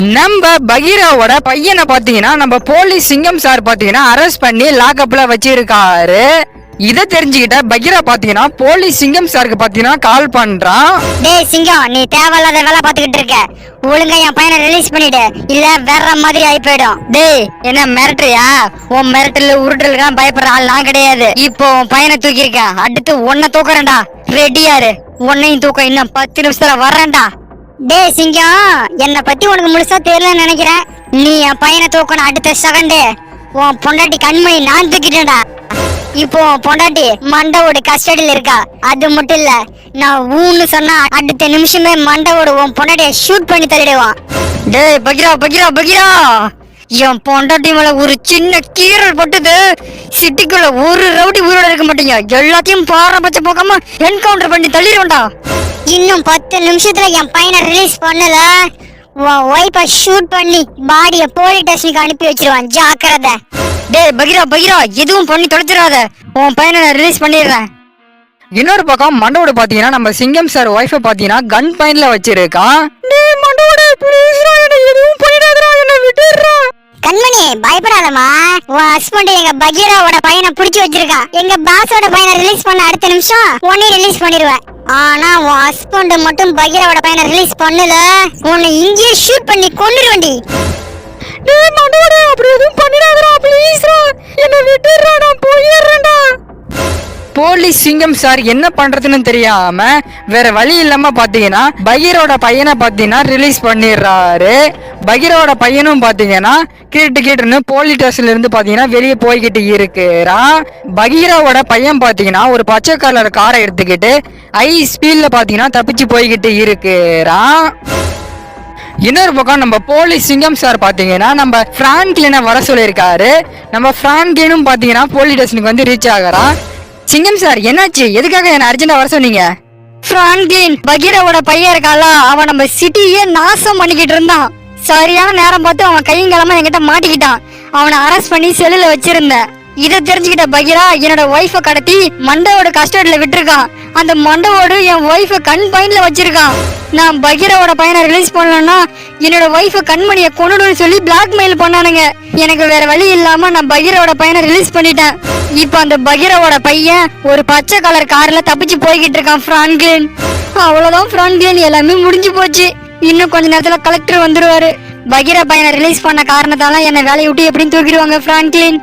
நம்ம பகீராவோட பையனை பாத்தீங்கன்னா நம்ம போலீஸ் சிங்கம் சார் பாத்தீங்கன்னா அரெஸ்ட் பண்ணி லாக்அப்ல வச்சிருக்காரு. இதை தெரிஞ்சுக்கிட்ட பகீரா பாத்தீங்கன்னா போலீஸ் சிங்கம் சாருக்கு பாத்தீங்கன்னா கால் பண்றான். டேய் சிங்கம் நீ தேவையில்லாத வேலை பார்த்துக்கிட்டு இருக்க. ஒழுங்கா என் பையனை ரிலீஸ் பண்ணிடு. இல்ல வேற மாதிரி ஆகி போயிடும். டேய் என்ன மிரட்டுறியா? உன் மிரட்டல் உருட்டலுக்கெல்லாம் பயப்படுற ஆள் நான் கிடையாது. இப்போ உன் பையனை தூக்கியிருக்கேன். அடுத்து உன்னை தூக்குறேன்டா. ரெடியாரு உன்னையும் தூக்க இன்னும் பத்து நிமிஷத்துல வர்றேன்டா. டேய் சிங்கம் என்னை பத்தி உனக்கு முழுசா தெரியலன்னு நினைக்கிறேன். நீ என் பையனை தூக்கணும் அடுத்த செகண்டு உன் பொண்டாட்டி கண்மணி நான் தூக்கிட்டேன்டா. இப்போ உன் பொண்டாட்டி மண்டவோட கஸ்டடியில் இருக்கா. அது மட்டும் இல்ல நான் ஊன்னு சொன்னா அடுத்த நிமிஷமே மண்டவோட உன் பொண்டாட்டிய ஷூட் பண்ணி தள்ளிடுவான். டேய் பகிரா பகிரா பகிரா. என் பொண்டாட்டி மேல ஒரு சின்ன கீரல் பட்டுது. சிட்டிக்குள்ள ஒரு ரவுடி உயிரோட இருக்க மாட்டீங்க. எல்லாத்தையும் பாரபட்ச போகாம என்கவுண்டர் பண்ணி தள்ளிடுவேன்டா. இன்னும் பத்து நிமிஷத்துல என் பையனை ரிலீஸ் பண்ணல. உன் ஒய்ஃபை ஷூட் பண்ணி பாடிய போலீஸ் ஸ்டேஷனுக்கு அனுப்பி வச்சிருவான். ஜாக்கிரதை. டேய் பகீரா பகீரா. எதுவும் பண்ணி தொலைச்சிடாத. உன் பையனை நான் ரிலீஸ் பண்ணிடுறேன். இன்னொரு பக்கம் மண்டவோட பாத்தீங்கன்னா நம்ம சிங்கம் சார் ஒய்ஃபை பாத்தீங்கன்னா கன் பாயிண்ட்ல வச்சிருக்கான் டேய் மண்டவோட ப்ளீஸ்ரா என்ன எதுவும் பண்ணிடாதடா. என்ன விட்டுடுறா. கண்மணி பயப்படாதமா உன் ஹஸ்பண்ட் எங்க பகீராவோட பையனை புடிச்சு வச்சிருக்கா. எங்க பாஸோட பையனை ரிலீஸ் பண்ண அடுத்த நிமிஷம் உன்னை ரிலீஸ் பண்ணிடுவேன். ஆனா உன் ஹஸ்பண்ட் மட்டும் பகீராவோட பையனை ரிலீஸ் பண்ணல. உன்னை இங்கேயே ஷூட் பண்ணி கொன்னுருவண்டி டேய் மண்டவோட அப்படி எதுவும் பண்ணிடாதடா ப்ளீஸ்ரா என்ன விட்டுடுறா நான் போயிடுறேன்டா. போலீஸ் சிங்கம் சார் என்ன பண்றதுன்னு தெரியாம வேற வழி இல்லாம பாத்தீங்கன்னா பகீரோட பையனை பாத்தீங்கன்னா ரிலீஸ் பண்ணிடுறாரு. பகீரோட பையனும் பாத்தீங்கன்னா கிட்டு கிட்டுன்னு போலீஸ் ஸ்டேஷன்ல இருந்து பாத்தீங்கன்னா வெளியே போய்கிட்டு இருக்கிறான். பகீராவோட பையன் பாத்தீங்கன்னா ஒரு பச்சை கலர் காரை எடுத்துக்கிட்டு ஹை ஸ்பீட்ல பாத்தீங்கன்னா தப்பிச்சு போய்கிட்டு இருக்கிறான். இன்னொரு பக்கம் நம்ம போலீஸ் சிங்கம் சார் பாத்தீங்கன்னா நம்ம பிரான்க்லினை வர சொல்லியிருக்காரு. நம்ம பிரான்க்லினும் பாத்தீங்கன்னா போலீஸ் ஸ்டேஷனுக்கு வந்து ரீச் ஆகுறான். சிங்கம் சார் என்னாச்சு? எதுக்காக என்ன அர்ஜென்டா வர சொன்னீங்க? பிரான்க்லின் பகீராவோட பையன் இருக்கால அவன் நம்ம சிட்டியே நாசம் பண்ணிக்கிட்டு இருந்தான். சரியான நேரம் பார்த்து அவன் கையும் கிளம்ப என்கிட்ட மாட்டிக்கிட்டான். அவனை அரெஸ்ட் பண்ணி செல்லுல வச்சிருந்தேன். இதை தெரிஞ்சுக்கிட்ட பகீரா என்னோட ஒய்ஃபை கடத்தி மண்டவோட கஸ்டடியில விட்டுருக்கான். அந்த மண்டவோடு என் ஒய்ஃபை கண் பாயிண்ட்ல வச்சிருக்கான். நான் பகீராவோட பையனை ரிலீஸ் பண்ணலன்னா என்னோட ஒய்ஃபை கண்மணியை கொண்டுடுன்னு சொல்லி பிளாக்மெயில் பண்ணானுங்க. எனக்கு வேற வழி இல்லாம நான் பகீராவோட பையனை ரிலீஸ் பண்ணிட்டேன். இப்போ அந்த பகீராவோட பையன் ஒரு பச்சை கலர் கார்ல தப்பிச்சு போய்கிட்டு இருக்கான் பிரான்க்லின் அவ்வளவுதான் பிரான்க்லின் எல்லாமே முடிஞ்சு போச்சு. இன்னும் கொஞ்ச நேரத்துல கலெக்டர் வந்துருவாரு. பகீரா பையனை ரிலீஸ் பண்ண காரணத்தால என்ன வேலையை விட்டு எப்படின்னு தூக்கிடுவாங்க பிரான்க்லின்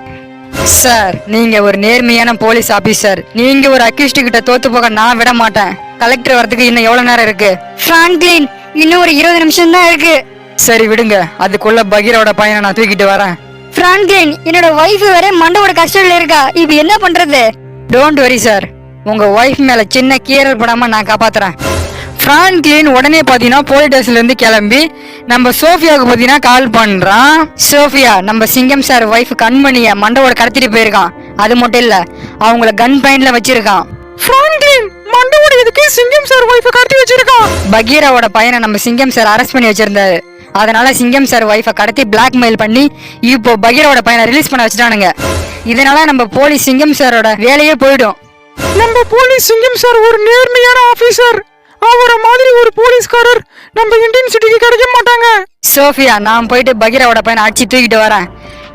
சார் நீங்க ஒரு நேர்மையான போலீஸ் ஆபீசர் நீங்க ஒரு அக்யூஸ்ட் கிட்ட தோத்து போக நான் விட மாட்டேன். கலெக்டர் வரதுக்கு இன்னும் எவ்வளவு நேரம் இருக்கு? பிரான்க்லின் இன்னும் ஒரு இருபது நிமிஷம் தான் இருக்கு. சரி விடுங்க. அதுக்குள்ள பகீரோட பையனை நான் தூக்கிட்டு வரேன். பிரான்க்லின் என்னோட ஒய்ஃப் வேற மண்டவோட கஸ்டடியில இருக்கா. இப்போ என்ன பண்றது? டோன்ட் வரி சார் உங்க ஒய்ஃப் மேல சின்ன கீரல் படாம நான் காப்பாத்துறேன். பிரான்க்லின் உடனே பாத்தீங்கன்னா போலீஸ் ஸ்டேஷன்ல இருந்து கிளம்பி நம்ம சோஃபியாவுக்கு பாத்தீங்கன்னா கால் பண்றான். சோஃபியா நம்ம சிங்கம் சார் ஒய்ஃப் கண்மணிய மண்டவோட கடத்திட்டு போயிருக்கான். அது மட்டும் இல்ல அவங்கள கன் பாயிண்ட்ல வச்சிருக்கான். பிரான்க்லின் மண்டவோட எதுக்கு சிங்கம் சார் ஒய்ஃபை கடத்தி வச்சிருக்கான்? பகீராவோட பையனை நம்ம சிங்கம் சார் அரெஸ்ட் பண்ணி வச்சிருந்தாரு. அதனால சிங்கம் சார் ஒய்ஃபை கடத்தி பிளாக்மெயில் பண்ணி இப்போ பகீராவோட பையனை ரிலீஸ் பண்ண வச்சுட்டானுங்க. இதனால நம்ம போலீஸ் சிங்கம் சாரோட வேலையே போயிடும். நம்ம போலீஸ் சிங்கம் சார் ஒரு நேர்மையான ஆபீசர் அவரை மாதிரி ஒரு போலீஸ்காரர் நம்ம இந்தியன் சிட்டிக்கு கிடைக்க மாட்டாங்க. சோஃபியா நான் போயிட்டு பகீராவோட பையனை அடிச்சு தூக்கிட்டு வரேன்.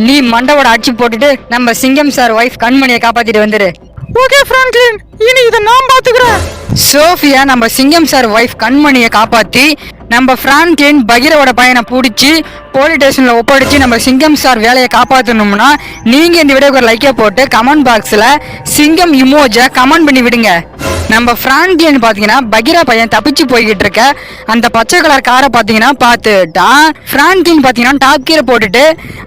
நீ மண்டவோட அடிச்சு போட்டுட்டு நம்ம சிங்கம் சார் ஒய்ஃப் கண்மணியை காப்பாத்திட்டு வந்துரு. ஓகே பிரான்க்லின் இனி இதை நான் பாத்துக்கிறேன் சோஃபியா நம்ம சிங்கம் சார் ஒய்ஃப் கண்மணியை காப்பாத்தி நம்ம பிரான்க்லின் பகீரோட பையனை பிடிச்சி போலீஸ் ஸ்டேஷன்ல ஒப்படைச்சு நம்ம சிங்கம் சார் வேலையை காப்பாத்தணும்னா நீங்க இந்த வீடியோக்கு ஒரு லைக்கை போட்டு கமெண்ட் பாக்ஸ்ல சிங்கம் இமோஜ கமெண்ட் பண்ணி விடுங்க. நம்ம பிரான்க்லின் பார்த்தீங்கன்னா பகிரா பையன் தப்பிச்சு போய்கிட்டு இருக்க. அந்த பச்சை கலர் காரை பார்த்தீங்கன்னா பார்த்துட்டான் பிரான்க்லின் பார்த்தீங்கன்னா டாப் கீரை போட்டுட்டு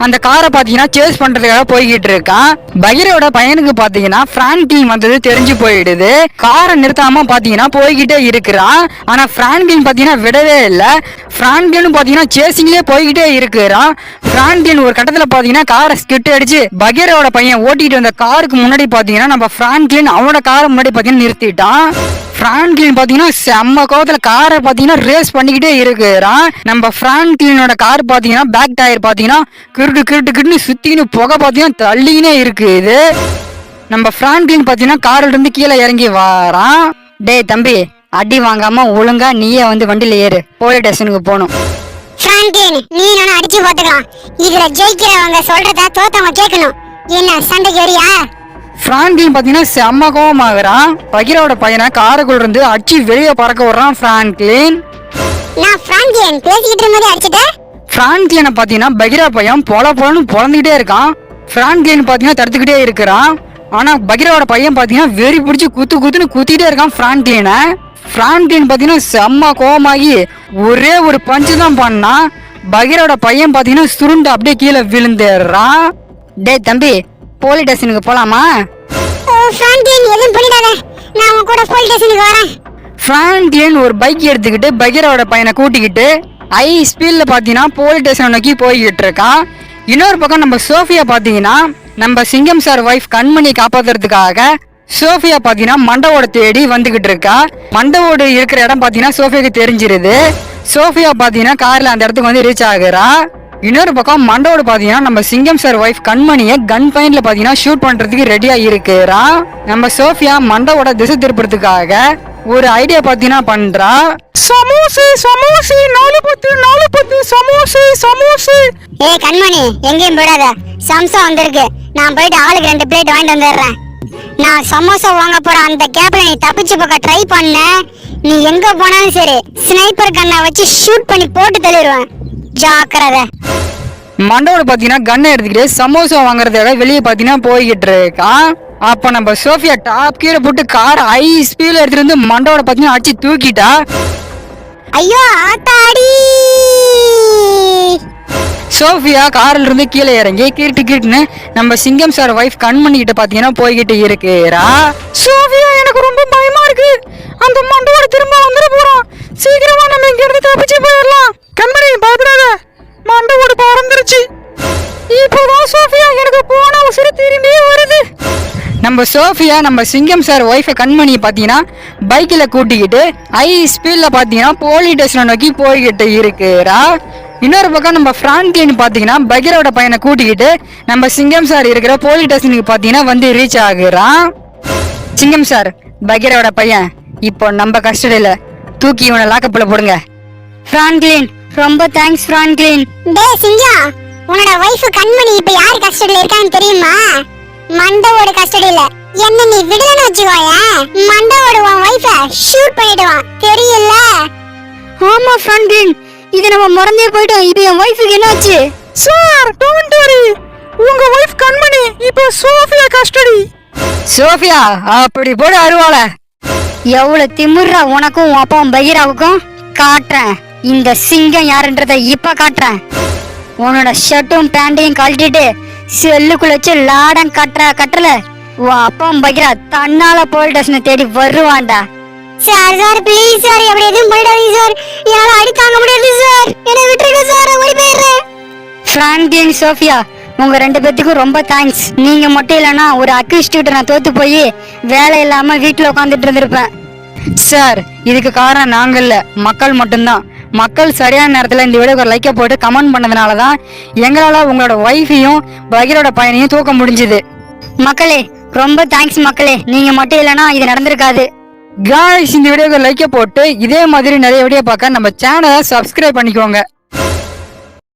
அந்த காரை பார்த்தீங்கன்னா சேஸ் பண்ணுறதுக்காக போய்கிட்டு இருக்கான். பகிரோட பையனுக்கு பார்த்தீங்கன்னா பிரான்க்லின் வந்தது தெரிஞ்சு போயிடுது. காரை நிறுத்தாமல் பார்த்தீங்கன்னா போய்கிட்டே இருக்கிறான். ஆனால் பிரான்க்லின் பார்த்தீங்கன்னா விடவே இல்லை. பிரான்க்லின் பார்த்தீங்கன்னா சேசிங்லேயே போய்கிட்டே இருக்கிறான். பிரான்க்லின் ஒரு கட்டத்தில் பார்த்தீங்கன்னா காரை ஸ்கிட் அடிச்சு பகிரோட பையன் ஓட்டிகிட்டு வந்த காருக்கு முன்னாடி பார்த்தீங்கன்னா நம்ம பிரான்க்லின் அவனோட காரை முன்னாடி பார்த்தீங்கன்னா நிறுத்திட்டான். பிரான்க்லின் பாத்தீங்கன்னா செம்ம கோவத்துல காரை பாத்தீங்கன்னா ரேஸ் பண்ணிக்கிட்டே இருக்குறான் நம்ம பிரான்க்லினோட கார் பாத்தீங்கன்னா பேக் டயர் பாத்தீங்கன்னா கிருட்டு கிருட்டு கிருட்டுன்னு சுத்தின்னு புகை பாத்தீங்கன்னா தள்ளினே இருக்குது நம்ம பிரான்க்லின் பாத்தீங்கன்னா கார்ல இருந்து கீழே இறங்கி வாரான் டேய் தம்பி அடி வாங்காம ஒழுங்கா நீயே வந்து வண்டியில ஏறு. போலீஸ் ஸ்டேஷனுக்கு போகணும். பிராங்க்லின் நீ நானும் அடிச்சு போட்டுக்கலாம். இதுல ஜெயிக்கிறவங்க சொல்றத தோத்தவங்க கேட்கணும். என்ன சண்டைக்கு வரியா? பிராங்க்லின் பாத்தீங்கன்னா செம்ம கோவமாகறான் பகிரோட பையனை காருக்குள்ள இருந்து அடிச்சு வெளியே பறக்க விடுறான் பிராங்க்லின். நான் பிராங்க்லின் பேசிக்கிட்டு இருக்கும்போது அடிச்சிட்டேன். பிராங்க்லினை பாத்தீங்கன்னா பகிரா பையன் பொல பொலன்னு பொழந்துகிட்டே இருக்கான். பிராங்க்லின் பாத்தீங்கன்னா தடுத்துக்கிட்டே இருக்கிறான் ஆனா பகிராவோட பையன் பாத்தீங்கன்னா வெறி பிடிச்சி குத்து குத்துன்னு குத்திட்டே இருக்கான் பிராங்க்லினை. பிராங்க்லின் பாத்தீங்கன்னா செம்ம கோவமாகி ஒரே ஒரு பஞ்சு தான் பண்ணான் பகிரோட பையன் பாத்தீங்கன்னா சுருண்டு அப்படியே கீழே விழுந்துடுறான் டேய் தம்பி போலீஸ் ஸ்டேஷனுக்கு போலாமா? ஓ பிராங்க்லின் எதுவும் பண்ணிடாத நான் உன் கூட போலீஸ் ஸ்டேஷனுக்கு வரேன். பிராங்க்லின் ஒரு பைக் எடுத்துக்கிட்டு பகீரோட பையனை கூட்டிக்கிட்டு ஐ ஸ்பீட்ல பாத்தீங்கன்னா போலீஸ் ஸ்டேஷன் நோக்கி போய்கிட்டு இருக்கான். இன்னொரு பக்கம் நம்ம சோஃபியா பாத்தீங்கன்னா நம்ம சிங்கம் சார் ஒய்ஃப் கண்மணி காப்பாத்துறதுக்காக சோஃபியா பாத்தீங்கன்னா மண்டவோட தேடி வந்துகிட்டு இருக்கா. மண்டவோடு இருக்கிற இடம் பாத்தீங்கன்னா சோஃபியாக்கு தெரிஞ்சிருது. சோஃபியா பாத்தீங்கன்னா கார்ல அந்த இடத்துக்கு வந்து ரீச் ஆகுறா. இன்னொரு பக்கம் மண்டவோட பாத்தீங்கன்னா நம்ம சிங்கம் சார் ஒய்ஃப் கண்மணியை கன் பாயிண்ட்ல பாத்தீங்கன்னா ஷூட் பண்றதுக்கு ரெடியா இருக்கிறா. நம்ம சோஃபியா மண்டவோட திசை திருப்புறதுக்காக ஒரு ஐடியா பாத்தீங்கன்னா பண்றா. சமோசே சமோசே நாலு பத்து நாலு பத்து சமோசே சமோசே. ஏய் கண்மணி எங்கேயும் போயிடாத. சம்சா வந்திருக்கு. நான் போயிட்டு ஆளுக்கு ரெண்டு பிளேட் வாங்கிட்டு வந்துடுறேன். நான் சமோசா வாங்க போற அந்த கேப்ல நீ தப்பிச்சு போக ட்ரை பண்ண. நீ எங்க போனாலும் சரி ஸ்னைப்பர் கண்ணை வச்சு ஷூட் பண்ணி போட்டு தள்ளிடுவேன். ஜாக்கிரதை. மண்டவோட பாத்தீங்கன்னா கன்னை எடுத்துக்கிட்டு சமோசா வாங்குறதுக்காக வெளியே பாத்தீங்கன்னா போய்கிட்டு இருக்கான் அப்ப நம்ம சோஃபியா டாப் கீழே போட்டு கார் ஹை ஸ்பீட்ல எடுத்துட்டு வந்து மண்டவோட பாத்தீங்கன்னா அடிச்சு தூக்கிட்டா? ஐயோ ஆத்தாடி! சோஃபியா கார்ல இருந்து கீழே இறங்கி கீட்டு கீட்டுன்னு நம்ம சிங்கம் சார் ஒய்ஃப் கண்மணி கிட்ட பாத்தீங்கன்னா போய்கிட்டு இருக்கிறா. சோஃபியா எனக்கு ரொம்ப பயமா இருக்கு. அந்த மண்டோட திரும்ப வந்துட போறான் சீக்கிரமா நம்ம இங்க இருந்து தப்பிச்சு போயிடலாம். கண்மணி பயப்படாத மண்டோட பறந்துருச்சு இப்போதான் சோஃபியா எனக்கு போன உசுறு திரும்பி வருது. நம்ம சோஃபியா நம்ம சிங்கம் சார் ஒய்ஃபை கண்மணியை பார்த்தீங்கன்னா பைக்கில் கூட்டிக்கிட்டு ஹை ஸ்பீடில் பார்த்தீங்கன்னா போலீஸ் ஸ்டேஷனை நோக்கி போய்கிட்டு இருக்குறா. இன்னொரு பக்கம் நம்ம ஃப்ராங்க்லின் பார்த்தீங்கன்னா பகிரோட பையனை கூட்டிக்கிட்டு நம்ம சிங்கம் சார் இருக்கிற போலீஸ் ஸ்டேஷனுக்கு பார்த்தீங்கன்னா வந்து ரீச் ஆகுறான் சிங்கம் சார் பகிரோட பையன் இப்போ நம்ம கஸ்டடியில் தூக்கி இவனை லாக்கப்பில் போடுங்க. ஃப்ரான்க்லின் ரொம்ப தேங்க்ஸ் ஃப்ராங்க்லின் டேய் சிங்கம் உன்னோட வைஃப் கண்மணி இப்ப யார் கஸ்டடியில இருக்கான்னு தெரியுமா? மண்டவோட கஸ்டடியில என்ன நீ விடலன்னு வச்சுக்கோயேன் மண்டவோட உன் வைஃப ஷூட் பண்ணிடுவான். தெரியல? ஆமா ஃப்ராங்க்லின் இது நம்ம மறந்தே போயிட்டோம். இப்போ என் ஒய்ஃபுக்கு என்னாச்சு? சார் டோன்ட் வரி உங்க வைஃப் கண்மணி இப்போ சோஃபியா கஸ்டடி சோஃபியா அப்படி போடு அருவாள. எவ்வளவு திமிர்றா உனக்கும் உன் அப்பாவும் பகீராவுக்கும். காட்டுறேன். இந்த சிங்கம் யாருன்றதை இப்ப காட்டுறேன். உன்னோட ஷர்ட்டும் பேண்டையும் கழட்டிட்டு செல்லுக்குள்ள வச்சு லாடம் கட்டுற கட்டல உன் அப்பாவும் பகீரா தன்னால போலீஸ் ஸ்டேஷனை தேடி வருவான்டா. சார் சார் ப்ளீஸ் சார் அப்படி எதுவும் பண்ணிடாதீங்க சார் என்னால அடி தாங்க முடியாது சார் என்னை விட்டுருங்க சார் ஓடி போயிடுறேன். பிராங்க்லின் சோஃபியா உங்க ரெண்டு பேத்துக்கும் ரொம்ப தேங்க்ஸ் நீங்க மட்டும் இல்லைன்னா ஒரு அக்யூஸ்ட் கிட்ட நான் தோத்து போய் வேலை இல்லாம வீட்டுல உட்காந்துட்டு இருந்திருப்பேன். சார் இதுக்கு காரணம் நாங்க இல்ல மக்கள் மட்டும்தான். மக்கள் சரியான நேரத்துல இந்த வீடியோக்கு ஒரு லைக்கை போட்டு கமெண்ட் பண்ணதுனால தான் எங்களால உங்களோட ஒய்ஃபையும் பகீரோட பையனையும் தூக்க முடிஞ்சுது. மக்களே ரொம்ப தேங்க்ஸ் மக்களே. நீங்க மட்டும் இல்லைன்னா இது நடந்திருக்காது. காய்ஸ் இந்த வீடியோக்கு லைக்கை போட்டு இதே மாதிரி நிறைய வீடியோ பார்க்க நம்ம சேனலை சப்ஸ்கிரைப் பண்ணிக்கோங்க.